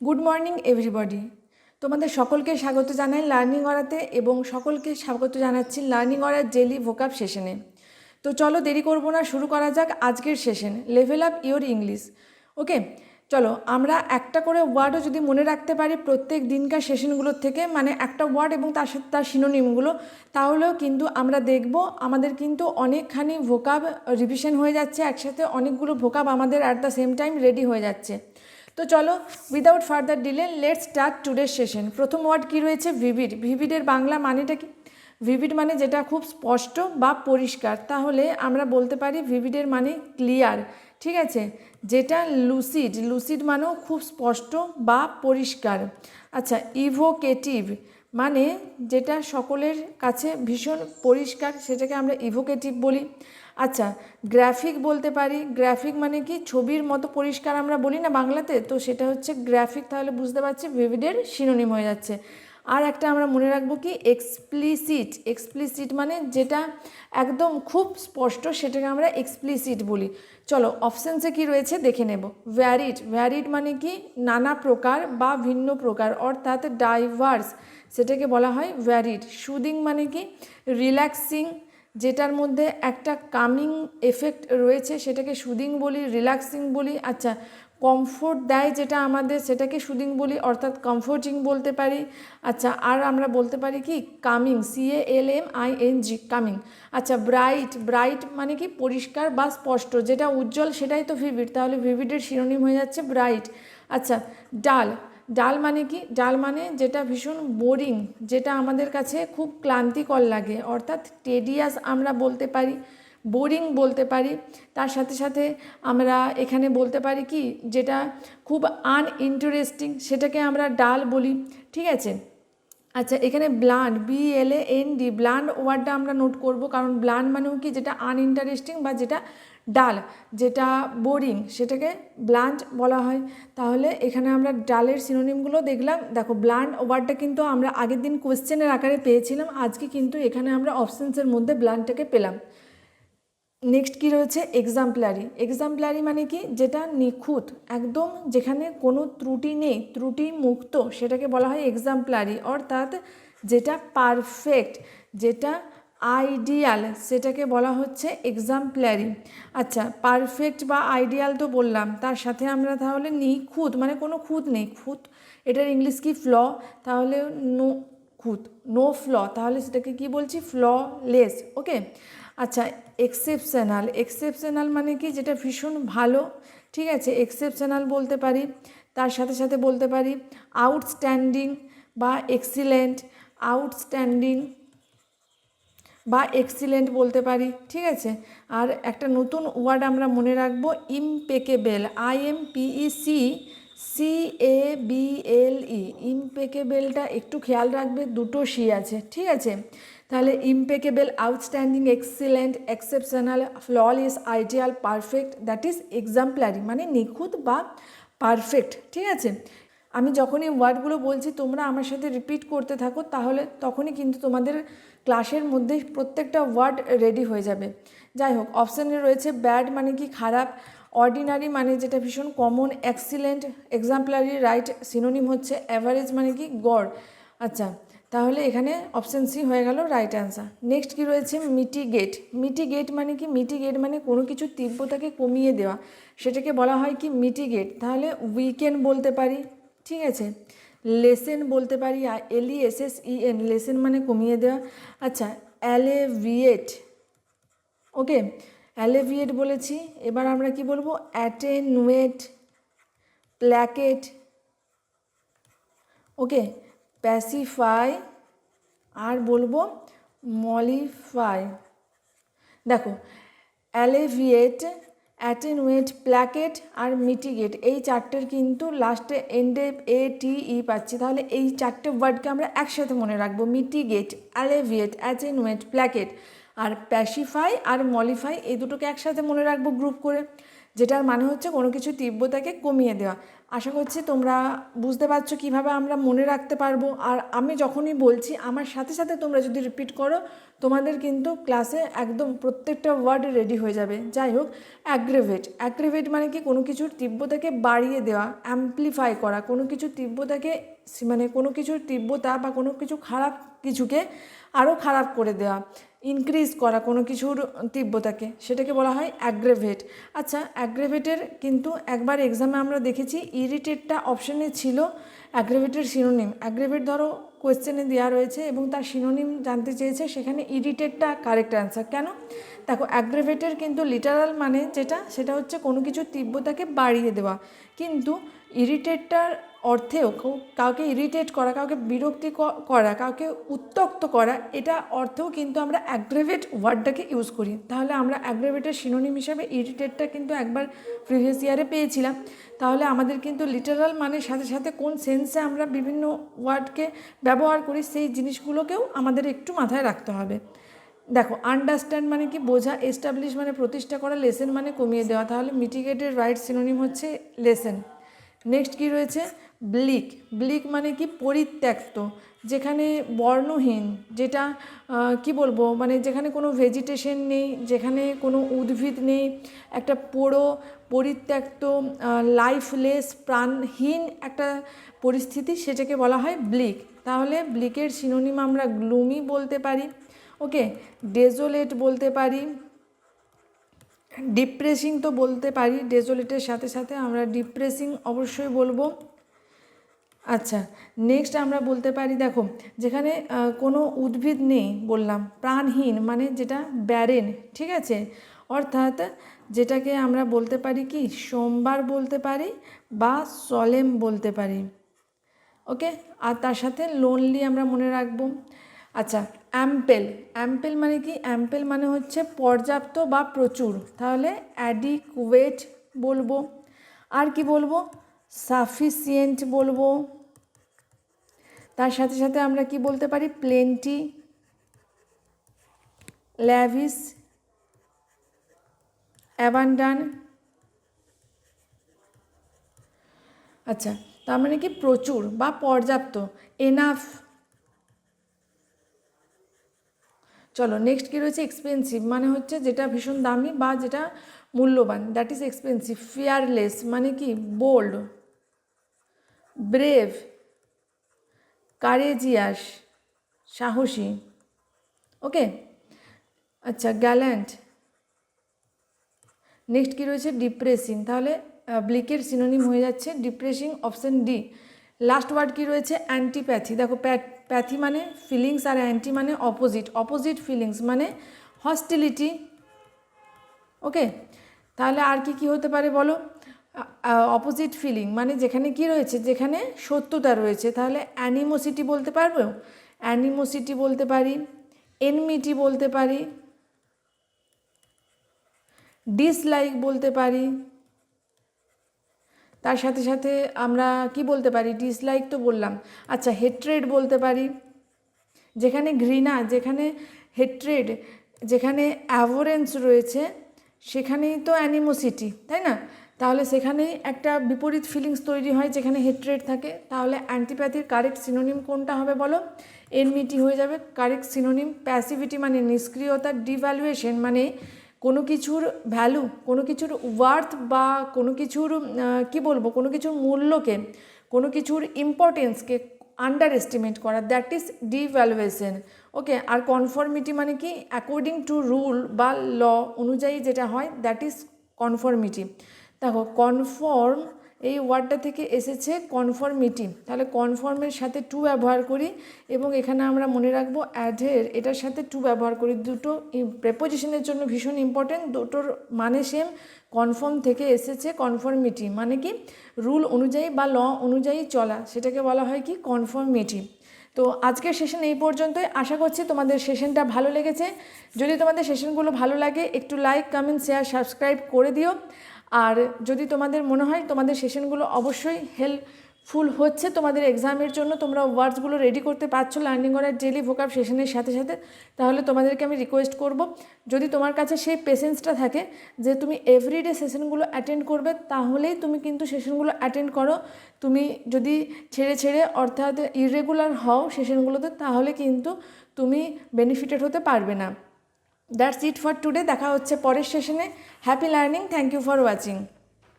Good morning everybody তোমাদের সকলকে স্বাগত জানাই লার্নিং অরাতে এবং সকলকে স্বাগত জানাচ্ছি লার্নিং অরার জেলি ভোকাপ সেশনে তো চলো দেরি করব না, শুরু করা যাক আজকের session level up your English okay চলো আমরা একটা করে ওয়ার্ডও যদি মনে রাখতে পারি প্রত্যেক দিনকার সেশনগুলোর থেকে মানে একটা ওয়ার্ড এবং তার সাথে তার সিনোনিমগুলো তাহলেও কিন্তু আমরা দেখব আমাদের কিন্তু অনেকখানি ভোকাব রিভিশন হয়ে যাচ্ছে, একসাথে অনেকগুলো ভোকাব আমাদের at the same time ready হয়ে যাচ্ছে। তো চলো without further delay let start টুডের session প্রথম ওয়ার্ড কী রয়েছে? ভিভিড ভিভিডের বাংলা মানেটা কি? ভিভিড মানে যেটা খুব স্পষ্ট বা পরিষ্কার। তাহলে আমরা বলতে পারি ভিভিডের মানে ক্লিয়ার ঠিক আছে? যেটা লুসিড লুসিড মানেও খুব স্পষ্ট বা পরিষ্কার। আচ্ছা ইভোকেটিভ মানে যেটা সকলের কাছে ভীষণ পরিষ্কার, সেটাকে আমরা ইভোকেটিভ বলি। আচ্ছা গ্রাফিক বলতে পারি গ্রাফিক মানে কি? ছবির মতো পরিষ্কার আমরা বলি না বাংলাতে? তো সেটা হচ্ছে গ্রাফিক তাহলে বুঝতে পারছি ভিভিডের সিনোনিম হয়ে যাচ্ছে। আর একটা আমরা মনে রাখব কি? এক্সপ্লিসিট এক্সপ্লিসিট মানে যেটা একদম খুব স্পষ্ট সেটাকে আমরা এক্সপ্লিসিট বলি। চলো অপশানসে কি রয়েছে দেখে নেব। ভ্যারিড ভ্যারিড মানে কি? নানা প্রকার বা ভিন্ন প্রকার, অর্থাৎ ডাইভার্স সেটাকে বলা হয় ভ্যারিড সুদিং মানে কি? রিল্যাক্সিং যেটার মধ্যে একটা কামিং এফেক্ট রয়েছে, সেটাকে সুদিং বলি রিল্যাক্সিং বলি আচ্ছা কমফোর্ট দেয় যেটা আমাদের, সেটাকে সুদিং বলি, অর্থাৎ কমফোর্টিং বলতে পারি আচ্ছা আর আমরা বলতে পারি কি? Calming C A L M I N G calming আচ্ছা ব্রাইট ব্রাইট মানে কি? পরিষ্কার বা স্পষ্ট, যেটা উজ্জ্বল, সেটাই তো ভিভিড তাহলে ভিভিডের শিরোনিম হয়ে যাচ্ছে ব্রাইট আচ্ছা ডাল ডাল মানে কি? ডাল মানে যেটা ভীষণ বোরিং যেটা আমাদের কাছে খুব ক্লান্তিকর লাগে। অর্থাৎ টেডিয়াস আমরা বলতে পারি বোরিং বলতে পারি। তার সাথে সাথে আমরা এখানে বলতে পারি কি? যেটা খুব আনইন্টারেস্টিং সেটাকে আমরা ডাল বলি। ঠিক আছে? আচ্ছা এখানে bland B L A N D bland ওয়ার্ডটা আমরা নোট করব। কারণ ব্লান্ড মানেও কি? যেটা আনইন্টারেস্টিং বা যেটা ডাল, যেটা বোরিং, সেটাকে ব্লান্ট বলা হয়। তাহলে এখানে আমরা ডালের সিনোনিমগুলো দেখলাম। দেখো ব্লান্ড ওয়ার্ডটা কিন্তু আমরা আগের দিন কোয়েশ্চেনের আকারে পেয়েছিলাম। আজকে কিন্তু এখানে আমরা অপশানসের মধ্যে ব্লান্টটাকে পেলাম। নেক্সট কি রয়েছে? এক্সাম্পলারি। এক্সাম্পলারি মানে কি? যেটা নিখুঁত, একদম যেখানে কোনো ত্রুটি নেই, ত্রুটি মুক্ত, সেটাকে বলা হয় এক্সাম্পলারি। অর্থাৎ যেটা পারফেক্ট, যেটা আইডিয়াল, সেটাকে বলা হচ্ছে এক্সাম্পলারি। আচ্ছা পারফেক্ট বা আইডিয়াল তো বললাম, তার সাথে আমরা তাহলে নিখুঁত মানে কোনো খুঁত নেই, খুঁত, এটার ইংলিশ কি ফ্ল? তাহলে নো, খুঁত, নো ফ্ল, তাহলে সেটাকে কি বলছি? Flawless, okay? আচ্ছা এক্সেপশনাল এক্সেপশনাল মানে কি? যেটা ভীষণ ভালো, ঠিক আছে? এক্সেপশনাল বলতে পারি, তার সাথে সাথে বলতে পারি, আউটস্ট্যান্ডিং বা এক্সিলেন্ট, আউটস্ট্যান্ডিং বা এক্সিলেন্ট বলতে পারি, ঠিক আছে? আর একটা নতুন ওয়ার্ড আমরা মনে রাখব impeccable I M P E C C A B L E ইমপেকেবেলটা একটু খেয়াল রাখবে, দুটো সি আছে, ঠিক আছে? তাহলে impeccable outstanding excellent exceptional flawless ideal perfect that is exemplary মানে নিখুঁত বা পারফেক্ট ঠিক আছে? আমি যখনই ওয়ার্ডগুলো বলছি, তোমরা আমার সাথে রিপিট করতে থাকো, তাহলে তখনই কিন্তু তোমাদের ক্লাসের মধ্যে প্রত্যেকটা ওয়ার্ড রেডি হয়ে যাবে। যাই হোক অপশানে রয়েছে ব্যাড মানে কি খারাপ অর্ডিনারি মানে যেটা ভীষণ common excellent exemplary right synonym হচ্ছে অ্যাভারেজ মানে কি গড়। আচ্ছা তাহলে এখানে অপশান সি হয়ে গেল রাইট অ্যান্সার নেক্সট কি রয়েছে? মিটিগেট মিটিগেট মানে কি? মিটিগেট মানে কোনো কিছু তীব্রতাকে কমিয়ে দেওয়া। সেটাকে বলা হয় কি মিটিগেট তাহলে উইকেন্ড বলতে পারি। ঠিক আছে? লেসেন বলতে পারি L E S S E N lessen মানে কমিয়ে দেওয়া। আচ্ছা অ্যালেভিয়েট, ওকে? অ্যালেভিয়েট বলেছি, এবার আমরা কি বলব? অ্যাটেনুয়েট, প্ল্যাকেট, ওকে? প্যাসিফাই, আর বলব মলিফাই। দেখো, অ্যালেভিয়েট অ্যাটেনুয়েট প্ল্যাকেট আর মিটিগেট এই চারটের কিন্তু লাস্টে এন্ডে এ টি ই পাচ্ছি। তাহলে এই চারটে ওয়ার্ডকে আমরা একসাথে মনে রাখব। মিটিগেট অ্যালেভিয়েট অ্যাটেনুয়েট প্ল্যাকেট আর প্যাসিফাই আর মলিফাই এই দুটোকে একসাথে মনে রাখব গ্রুপ করে। যেটার মানে হচ্ছে কোনো কিছু তীব্রতাকে কমিয়ে দেওয়া। আশা করছি তোমরা বুঝতে পারছ কীভাবে আমরা মনে রাখতে পারব। আর আমি যখনই বলছি, আমার সাথে সাথে তোমরা যদি রিপিট করো, তোমাদের কিন্তু ক্লাসে একদম প্রত্যেকটা ওয়ার্ড রেডি হয়ে যাবে। যাই হোক অ্যাগ্রেভেট অ্যাগ্রেভেট মানে কি? কোনো কিছুর তীব্রতাকে বাড়িয়ে দেওয়া অ্যাম্পলিফাই করা। কোনো কিছুর তীব্রতাকে মানে কোনো কিছুর তীব্রতা বা কোনো কিছু খারাপ কিছুকে আরও খারাপ করে দেওয়া। ইনক্রিজ করা কোনো কিছুর তীব্রতাকে, সেটাকে বলা হয় অ্যাগ্রেভেট আচ্ছা অ্যাগ্রেভেটের কিন্তু একবার এক্সামে আমরা দেখেছি ইরিটেটটা অপশানে ছিল অ্যাগ্রেভেটের সিনোনিম অ্যাগ্রেভেট ধরো কোয়েশ্চেনে দেওয়া রয়েছে এবং তার সিনোনিম জানতে চেয়েছে, সেখানে ইরিটেটটা কারেক্ট অ্যান্সার কেন? দেখো অ্যাগ্রেভেটের কিন্তু লিটারাল মানে যেটা, সেটা হচ্ছে কোনো কিছুর তীব্রতাকে বাড়িয়ে দেওয়া। কিন্তু ইরিটেটটার অর্থেও কেউ- কাউকে ইরিটেট করা, কাউকে বিরক্তি করা, কাউকে উত্তক্ত করা, এটা অর্থেও কিন্তু আমরা অ্যাগ্রেভেট ওয়ার্ডটাকে ইউজ করি। তাহলে আমরা অ্যাগ্রেভেটের সিনোনিম হিসাবে ইরিটেটটা কিন্তু একবার প্রিভিয়াস ইয়ারে পেয়েছিলাম। তাহলে আমাদের কিন্তু লিটারাল মানের সাথে সাথে কোন সেন্সে আমরা বিভিন্ন ওয়ার্ডকে ব্যবহার করি, সেই জিনিসগুলোকেও আমাদের একটু মাথায় রাখতে হবে। দেখো আন্ডারস্ট্যান্ড মানে কি বোঝা এস্টাবলিশ মানে প্রতিষ্ঠা করা লেসেন মানে কমিয়ে দেওয়া। তাহলে মিটিগেটেড রাইট সিনোনিম হচ্ছে লেসেন নেক্সট কি রয়েছে? ব্লিক ব্লিক মানে কি? পরিত্যক্ত, যেখানে বর্ণহীন, যেটা কি বলব? মানে যেখানে কোনো ভেজিটেশন নেই, যেখানে কোনো উদ্ভিদ নেই, একটা পোড়ো, পরিত্যক্ত লাইফলেস প্রাণহীন একটা পরিস্থিতি সেটাকে বলা হয় ব্লিক তাহলে ব্লিকের সিনোনিম আমরা গ্লুমি বলতে পারি ওকে ডেজোলেট বলতে পারি ডিপ্রেসিং তো বলতে পারি ডেজোলেটের সাথে সাথে আমরা ডিপ্রেসিং অবশ্যই বলব। আচ্ছা নেক্সট আমরা বলতে পারি, দেখো, যেখানে কোনো উদ্ভিদ নেই বললাম, প্রাণহীন মানে যেটা ব্যারেন ঠিক আছে? অর্থাৎ যেটাকে আমরা বলতে পারি কি, সোমবার বলতে পারি বা সলেম বলতে পারি। ওকে আর তার সাথে লোনলি আমরা মনে রাখব। আচ্ছা অ্যাম্পেল। অ্যাম্পেল মানে কি? অ্যাম্পেল মানে হচ্ছে পর্যাপ্ত বা প্রচুর। তাহলে অ্যাডিকুয়েট বলব। আর কি বলব? সাফিসিয়েন্ট বলব। তার সাথে সাথে আমরা কি বলতে পারি? প্লেন্টি ল্যাভিস অ্যাবান্ডান আচ্ছা তার মানে কি? প্রচুর বা পর্যাপ্ত। এনাফ চলো নেক্সট কী রয়েছে? এক্সপেন্সিভ মানে হচ্ছে যেটা ভীষণ দামি বা যেটা মূল্যবান দ্যাট ইজ এক্সপেন্সিভ ফিয়ারলেস মানে কি? বোল্ড ব্রেভ কারেজিয়াস সাহসী ওকে আচ্ছা গ্যাল্যান্ট নেক্সট কী রয়েছে? ডিপ্রেসিং তাহলে ব্লিকের সিনোনিম হয়ে যাচ্ছে depressing option D last word কী রয়েছে? অ্যান্টিপ্যাথি দেখো প্যাথি মানে ফিলিংস আর অ্যান্টি মানে অপোজিট অপোজিট ফিলিংস মানে হস্টিলিটি ওকে তাহলে আর কি কি হতে পারে বলো? অপোজিট ফিলিং মানে যেখানে কি রয়েছে, যেখানে সত্যতা রয়েছে, তাহলে অ্যানিমোসিটি বলতে পারব? অ্যানিমোসিটি বলতে পারি এনমিটি বলতে পারি ডিসলাইক বলতে পারি তার সাথে সাথে আমরা কি বলতে পারি? ডিসলাইক তো বললাম। আচ্ছা হেট্রেড বলতে পারি। যেখানে ঘৃণা, যেখানে হেট্রেড যেখানে অ্যাভোরেন্স রয়েছে, সেখানেই তো অ্যানিমোসিটি তাই না? তাহলে সেখানেই একটা বিপরীত ফিলিংস তৈরি হয় যেখানে হেট্রেড থাকে। তাহলে অ্যান্টিপ্যাথির কারেক্ট সিনোনিম কোনটা হবে বলো? এনমিটি হয়ে যাবে। কারেক্ট সিনোনিম প্যাসিভিটি মানে নিষ্ক্রিয়তা ডিভ্যালুয়েশন মানে কোনো কিছুর ভ্যালু কোনো কিছুর ওয়ার্থ বা কোনো কিছুর কি বলব, কোনো কিছুর মূল্যকে, কোনো কিছুর ইম্পর্টেন্সকে আন্ডার এস্টিমেট করা দ্যাট ইজ ডিভ্যালুয়েশন ওকে আর কনফর্মিটি মানে কি? অ্যাকর্ডিং টু রুল বা ল অনুযায়ী যেটা হয় দ্যাট ইজ কনফর্মিটি দেখো কনফর্ম এই ওয়ার্ডটা থেকে এসেছে কনফর্মিটি তাহলে কনফর্মের সাথে টু ব্যবহার করি এবং এখানে আমরা মনে রাখব অ্যাডের এটার সাথে টু ব্যবহার করি। দুটো প্রেপোজিশনের জন্য ভীষণ ইম্পর্টেন্ট দুটোর মানে সেম কনফার্ম থেকে এসেছে কনফর্মিটি মানে কি? রুল অনুযায়ী বা ল অনুযায়ী চলা, সেটাকে বলা হয় কি? কনফর্মিটি তো আজকের সেশন এই পর্যন্তই। আশা করছি তোমাদের সেশনটা ভালো লেগেছে। যদি তোমাদের সেশনগুলো ভালো লাগে, একটু লাইক কমেন্ট শেয়ার সাবস্ক্রাইব করে দিও। আর যদি তোমাদের মনে হয় তোমাদের সেশনগুলো অবশ্যই হেল্পফুল হচ্ছে, তোমাদের এক্সামের জন্য তোমরা ওয়ার্ডসগুলো রেডি করতে পারছ লার্নিং করার ডেলি ভোকাপ সেশনের সাথে সাথে, তাহলে তোমাদেরকে আমি রিকোয়েস্ট করব। যদি তোমার কাছে সেই পেশেন্সটা থাকে যে তুমি এভরিডে সেশনগুলো অ্যাটেন্ড করবে, তাহলেই তুমি কিন্তু সেশনগুলো অ্যাটেন্ড করো। তুমি যদি ছেড়ে ছেড়ে অর্থাৎ ইরেগুলার হও সেশনগুলোতে তাহলে কিন্তু তুমি বেনিফিটেড হতে পারবে না। দ্যাটস ইট ফর টুডে দেখা হচ্ছে পরের সেশনে happy learning thank you for watching